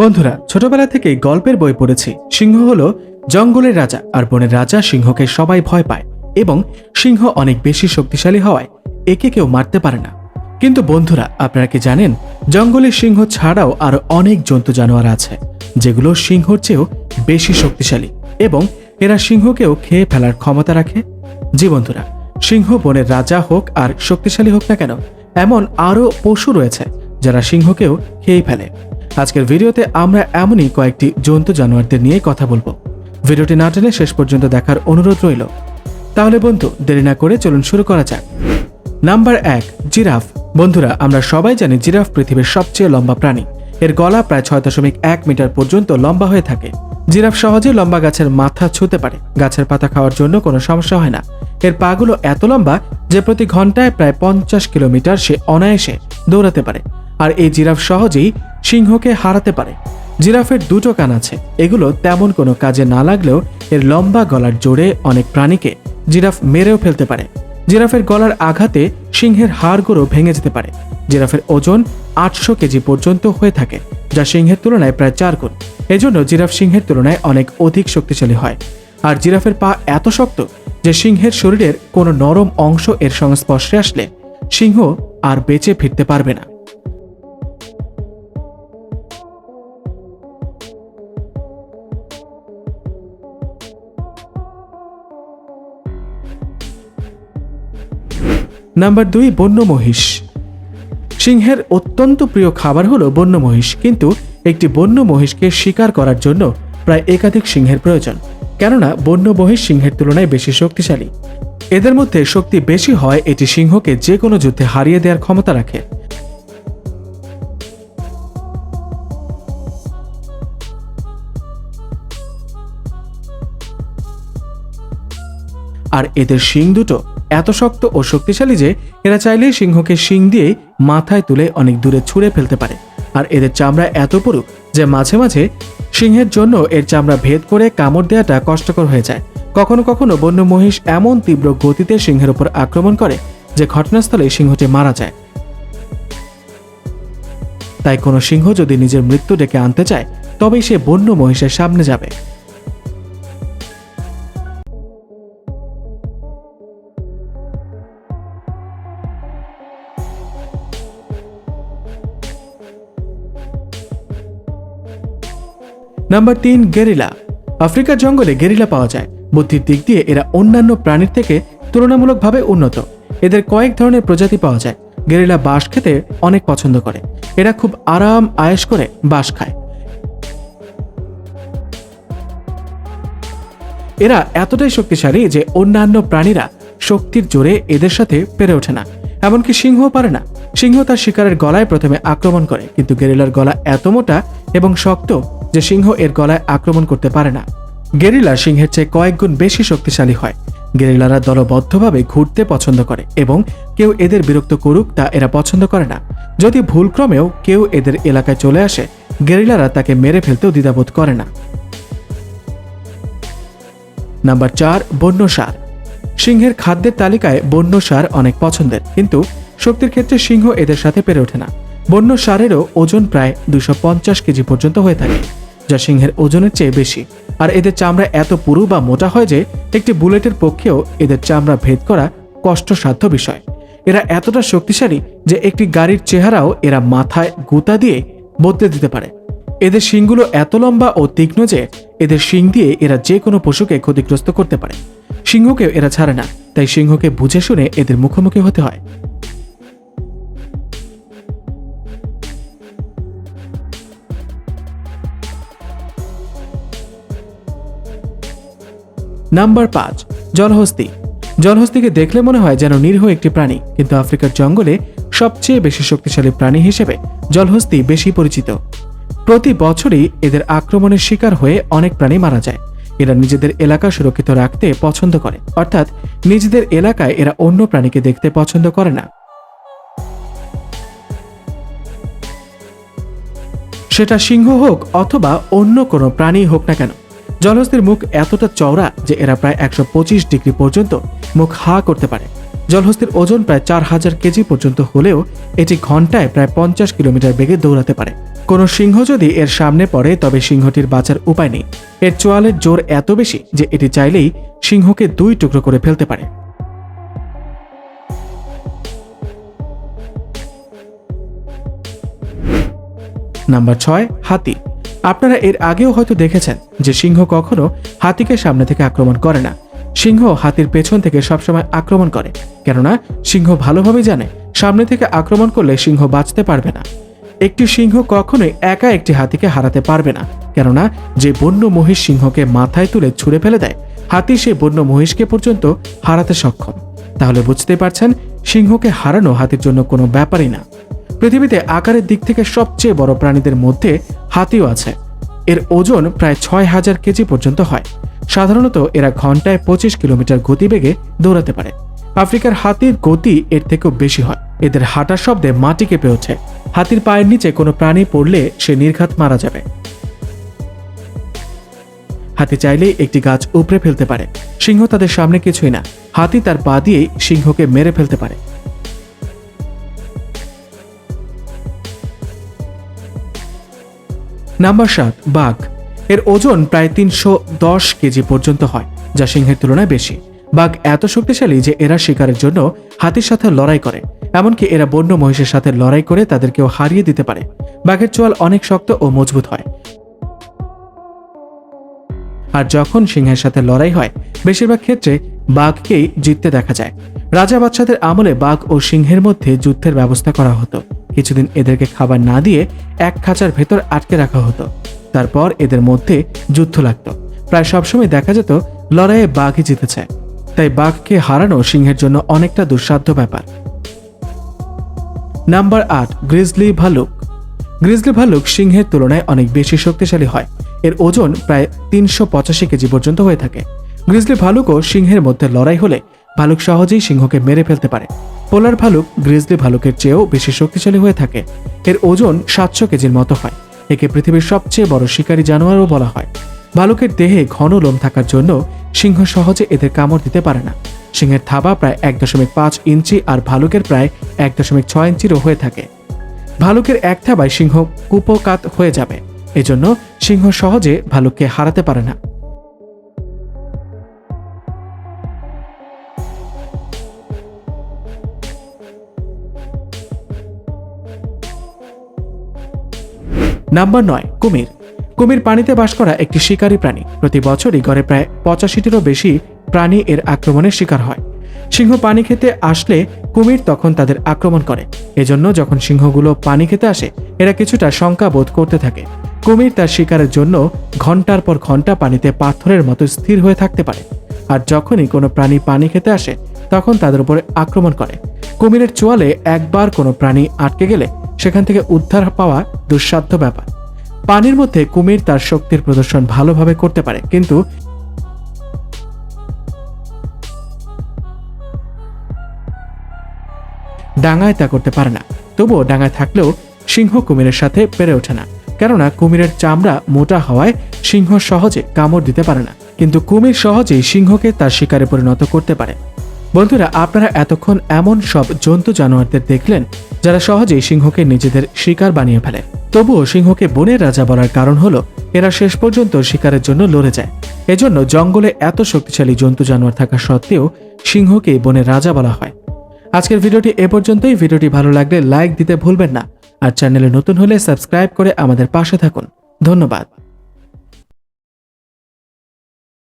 বন্ধুরা, ছোটবেলা থেকেই গল্পের বই পড়েছি। সিংহ হলো জঙ্গলের রাজা আর বনের রাজা সিংহকে সবাই ভয় পায় এবং সিংহ অনেক বেশি শক্তিশালী হওয়ায় একে কেউ মারতে পারে না। কিন্তু বন্ধুরা, আপনারা কি জানেন জঙ্গলের সিংহ ছাড়াও আরও অনেক জন্তু জানোয়ার আছে, যেগুলো সিংহর চেয়েও বেশি শক্তিশালী এবং এরা সিংহকেও খেয়ে ফেলার ক্ষমতা রাখে? জি বন্ধুরা, সিংহ বনের রাজা হোক আর শক্তিশালী হোক না কেন, এমন আরও পশু রয়েছে যারা সিংহকেও খেয়ে ফেলে। আজকের ভিডিওতে আমরা এমনই কয়েকটি জন্তু জানোয়ারদের নিয়ে কথা বলব। ভিডিওটি না টেনে শেষ পর্যন্ত দেখার অনুরোধ রইল। তাহলে বন্ধু, দেরি না করে চলুন শুরু করা যাক। নাম্বার এক, জিরাফ। বন্ধুরা, আমরা সবাই জানি জিরাফ পৃথিবীর সবচেয়ে লম্বা প্রাণী। এর গলা প্রায় ছয় দশমিক এক মিটার পর্যন্ত লম্বা হয়ে থাকে। জিরাফ সহজে লম্বা গাছের মাথা ছুঁতে পারে। গাছের পাতা খাওয়ার জন্য কোনো সমস্যা হয় না। এর পাগুলো এত লম্বা যে প্রতি ঘন্টায় প্রায় পঞ্চাশ কিলোমিটার সে অনায়াসে দৌড়াতে পারে। আর এই জিরাফ সহজেই সিংহকে হারাতে পারে। জিরাফের দুটো কান আছে। এগুলো তেমন কোনো কাজে না লাগলেও এর লম্বা গলার জোরে অনেক প্রাণীকে জিরাফ মেরেও ফেলতে পারে। জিরাফের গলার আঘাতে সিংহের হাড়গুলো ভেঙে যেতে পারে। জিরাফের ওজন আটশো কেজি পর্যন্ত হয়ে থাকে, যা সিংহের তুলনায় প্রায় চার গুণ। এজন্য জিরাফ সিংহের তুলনায় অনেক অধিক শক্তিশালী হয়। আর জিরাফের পা এত শক্ত যে সিংহের শরীরের কোনো নরম অংশ এর সংস্পর্শে আসলে সিংহ আর বেঁচে ফিরতে পারবে না। নাম্বার দুই বন্য মহিষ সিংহের অত্যন্ত প্রিয় খাবার হলো বন্য মহিষ কিন্তু একটি বন্য মহিষকে শিকার করার জন্য প্রায় একাধিক সিংহের প্রয়োজন। কেননা বন্য মহিষ সিংহের তুলনায় বেশি শক্তিশালী। এদের মধ্যে শক্তি বেশি হয়, এটি সিংহকে যে কোনো যুদ্ধে হারিয়ে দেওয়ার ক্ষমতা রাখে। আর এদের শিং দুটো এত শক্ত ও শক্তিশালী যে এরা চাইলেই সিংহকে শিং দিয়ে মাথায় তুলে অনেক দূরে ছুঁড়ে ফেলতে পারে। আর এদের চামড়া এত পুরু যে মাঝে মাঝে সিংহের জন্য এর চামড়া ভেদ করে কামড় দেওয়াটা কষ্টকর হয়ে যায়। কখনো কখনো বন্য মহিষ এমন তীব্র গতিতে সিংহের উপর আক্রমণ করে যে ঘটনাস্থলে সিংহটি মারা যায়। তাই কোনো সিংহ যদি নিজের মৃত্যু ডেকে আনতে চায়, তবেই সে বন্য মহিষের সামনে যাবে। নাম্বার তিন, গেরিলা। আফ্রিকার জঙ্গলে গেরিলা পাওয়া যায়। বুদ্ধির দিক দিয়ে এরা অন্যান্য প্রাণীর থেকে তুলনামূলকভাবে উন্নত। এদের কয়েক ধরনের প্রজাতি পাওয়া যায়। গেরিলা বাঁশ খেতে অনেক পছন্দ করে। এরা খুব আরাম, আয়েশ করে বাঁশ খায়। এরা এতটাই শক্তিশালী যে অন্যান্য প্রাণীরা শক্তির জোরে এদের সাথে পেরে ওঠে না। এমনকি সিংহ পারে না। সিংহ তার শিকারের গলায় প্রথমে আক্রমণ করে, কিন্তু গেরিলার গলা এত মোটা এবং শক্ত যে সিংহ এর গলায় আক্রমণ করতে পারে না। গেরিলা সিংহের চেয়ে কয়েক গুণ বেশি শক্তিশালী হয়। গেরিলারা দলবদ্ধভাবে ঘুরতে পছন্দ করে এবং কেউ এদের বিরক্ত করুক তা এরা পছন্দ করে না। যদি ভুলক্রমেও কেউ এদের এলাকায় চলে আসে, গেরিলারা তাকে মেরে ফেলতেও দ্বিধাবোধ করে না। নাম্বার চার, বন্য সার। সিংহের খাদ্যের তালিকায় বন্য সার অনেক পছন্দের, কিন্তু শক্তির ক্ষেত্রে সিংহ এদের সাথে পেরে ওঠে না। বন্য সারেরও ওজন প্রায় দুশো পঞ্চাশ কেজি পর্যন্ত হয়ে থাকে। যা সিংহের ওজনের চেয়ে বেশি। আর এদের চামড়া এত পুরু বা মোটা হয় যে, একটি বুলেটের পক্ষেও এদের চামড়া ভেদ করা কষ্টসাধ্য বিষয়। এরা এতটা শক্তিশালী যে, একটি গাড়ির চেহারাও এরা মাথায় গুতা দিয়ে বদলে দিতে পারে। এদের শিংগুলো এত লম্বা ও তীক্ষ্ণ যে, এদের শিং দিয়ে এরা যে কোনো পশুকে ক্ষতিগ্রস্ত করতে পারে। সিংহকেও এরা ছাড়ে না, তাই সিংহকে বুঝে শুনে এদের মুখোমুখি হতে হয়। নাম্বার পাঁচ, জলহস্তি। জলহস্তিকে দেখলে মনে হয় যেন নিরীহ একটি প্রাণী, কিন্তু আফ্রিকার জঙ্গলে সবচেয়ে বেশি শক্তিশালী প্রাণী হিসেবে জলহস্তি বেশি পরিচিত। প্রতি বছরই এদের আক্রমণের শিকার হয়ে অনেক প্রাণী মারা যায়। এরা নিজেদের এলাকা সুরক্ষিত রাখতে পছন্দ করে। অর্থাৎ নিজেদের এলাকায় এরা অন্য প্রাণীকে দেখতে পছন্দ করে না। সেটা সিংহ হোক অথবা অন্য কোনো প্রাণী হোক না কেন জলহস্তির মুখ এতটা চওড়া যে এরা প্রায় একশো পঁচিশ ডিগ্রি পর্যন্ত মুখ হা করতে পারে। জলহস্তির ওজন প্রায় চার হাজার কেজি পর্যন্ত হলেও এটি ঘন্টায় প্রায় পঞ্চাশ কিলোমিটার বেগে দৌড়াতে পারে। কোনো সিংহ যদি এর সামনে পড়ে, তবে সিংহটির বাঁচার উপায় নেই। এর চোয়ালের জোর এত বেশি যে এটি চাইলেই সিংহকে দুই টুকরো করে ফেলতে পারে। নাম্বার ছয়, হাতি। আপনারা এর আগেও হয়তো দেখেছেন যে সিংহ কখনো হাতিকে সামনে থেকে আক্রমণ করে না। সিংহ হাতির পেছন থেকে সবসময় আক্রমণ করে, কেননা সিংহ ভালোভাবে জানে সামনে থেকে আক্রমণ করলে সিংহ বাঁচতে পারবে না। একটি সিংহ কখনোই একা একটি হাতিকে হারাতে পারবে না, কেননা যে বন্য মহিষ সিংহকে মাথায় তুলে ছুঁড়ে ফেলে দেয়, হাতি সেই বন্য মহিষকে পর্যন্ত হারাতে সক্ষম। তাহলে বুঝতে পারছেন, সিংহকে হারানো হাতির জন্য কোনো ব্যাপারই না। পৃথিবীতে আকারের দিক থেকে সবচেয়ে বড় প্রাণীদের মধ্যে হাতিও আছে। এর ওজন প্রায় ছয় হাজার কেজি পর্যন্ত হয়। সাধারণত এরা ঘন্টায় পঁচিশ কিলোমিটার গতিবেগে দৌড়াতে পারে। আফ্রিকার হাতির গতি এর থেকেও বেশি হয়। এদের হাঁটার শব্দে মাটি কেঁপে ওঠে। হাতির পায়ের নিচে কোনো প্রাণী পড়লে সে নির্ঘাত মারা যাবে। হাতি চাইলেই একটি গাছ উপড়ে ফেলতে পারে। সিংহ তাদের সামনে কিছুই না। হাতি তার পা দিয়েই সিংহকে মেরে ফেলতে পারে। নাম্বার সাত, বাঘ। এর ওজন প্রায় তিনশো দশ কেজি পর্যন্ত হয়, যা সিংহের তুলনায় বেশি। বাঘ এত শক্তিশালী যে এরা শিকারের জন্য হাতির সাথে লড়াই করে, এমনকি এরা বন্য মহিষের সাথে লড়াই করে তাদেরকেও হারিয়ে দিতে পারে। বাঘের চোয়াল অনেক শক্ত ও মজবুত হয়। আর যখন সিংহের সাথে লড়াই হয়, বেশিরভাগ ক্ষেত্রে বাঘকেই জিততে দেখা যায়। রাজা বাচ্চাদের আমলে বাঘ ও সিংহের মধ্যে যুদ্ধের ব্যবস্থা করা হতো। কিছুদিন এদেরকে খাবার না দিয়ে এক খাঁচার ভেতর আটকে রাখা হতো। তারপর এদের মধ্যে যুদ্ধ লাগতো। প্রায় সবসময় দেখা যেত, লড়াইয়ে বাঘই জিতেছে। তাই বাঘকে হারানো সিংহের জন্য অনেকটা দুঃসাধ্য ব্যাপার। নাম্বার আট, গ্রিজলি ভালুক। গ্রিজলি ভালুক সিংহের তুলনায় অনেক বেশি শক্তিশালী হয়। এর ওজন প্রায় তিনশো পঁচাশি কেজি পর্যন্ত হয়ে থাকে। গ্রিজলি ভালুকও সিংহের মধ্যে লড়াই হলে ভালুক সহজেই সিংহকে মেরে ফেলতে পারে। পোলার ভালুক গ্রিজলি ভালুকের চেয়েও বেশি শক্তিশালী হয়ে থাকে। এর ওজন সাতশো কেজির মতো হয়। একে পৃথিবীর সবচেয়ে বড় শিকারী জানোয়ারও বলা হয়। ভালুকের দেহে ঘন লোম থাকার জন্য সিংহ সহজে এদের কামড় দিতে পারে না। সিংহের থাবা প্রায় এক দশমিক পাঁচ ইঞ্চি আর ভালুকের প্রায় এক দশমিক ছয় ইঞ্চিরও হয়ে থাকে। ভালুকের এক থাবায় সিংহ কুপকাত হয়ে যাবে। এজন্য সিংহ সহজে ভালুককে হারাতে পারে না। নাম্বার নয়, কুমির। কুমির পানিতে বাস করা একটি শিকারী প্রাণী। প্রতি বছরই গড়ে প্রায় পঁচাশিটিরও বেশি প্রাণী এর আক্রমণের শিকার হয়। সিংহ পানি খেতে আসলে কুমির তখন তাদের আক্রমণ করে। এজন্য যখন সিংহগুলো পানি খেতে আসে, এরা কিছুটা শঙ্কা বোধ করতে থাকে। কুমির তার শিকারের জন্য ঘণ্টার পর ঘণ্টা পানিতে পাথরের মতো স্থির হয়ে থাকতে পারে। আর যখনই কোনো প্রাণী পানি খেতে আসে, তখন তাদের উপরে আক্রমণ করে। কুমিরের চোয়ালে একবার কোনো প্রাণী আটকে গেলে সেখান থেকে উদ্ধার পাওয়া দুঃসাধ্য ব্যাপার। পানির মধ্যে কুমির তার শক্তির প্রদর্শন ভালোভাবে করতে পারে, কিন্তু ডাঙায় তা করতে পারে না। তবুও ডাঙায় থাকলেও সিংহ কুমিরের সাথে পেরে ওঠে না, কেননা কুমিরের চামড়া মোটা হওয়ায় সিংহ সহজে কামড় দিতে পারে না। কিন্তু কুমির সহজেই সিংহকে তার শিকারে পরিণত করতে পারে। বন্ধুরা, আপনারা এতক্ষণ এমন সব জন্তু জানোয়ারদের দেখলেন, যারা সহজেই সিংহকে নিজেদের শিকার বানিয়ে ফেলে। তবুও সিংহকে বনের রাজা বলার কারণ হলো, এরা শেষ পর্যন্ত শিকারের জন্য লড়ে যায়। এজন্য জঙ্গলে এত শক্তিশালী জন্তু জানোয়ার থাকা সত্ত্বেও সিংহকে বনের রাজা বলা হয়। আজকের ভিডিওটি এ পর্যন্তই। ভিডিওটি ভালো লাগলে লাইক দিতে ভুলবেন না। আর চ্যানেলে নতুন হলে সাবস্ক্রাইব করে আমাদের পাশে থাকুন। ধন্যবাদ।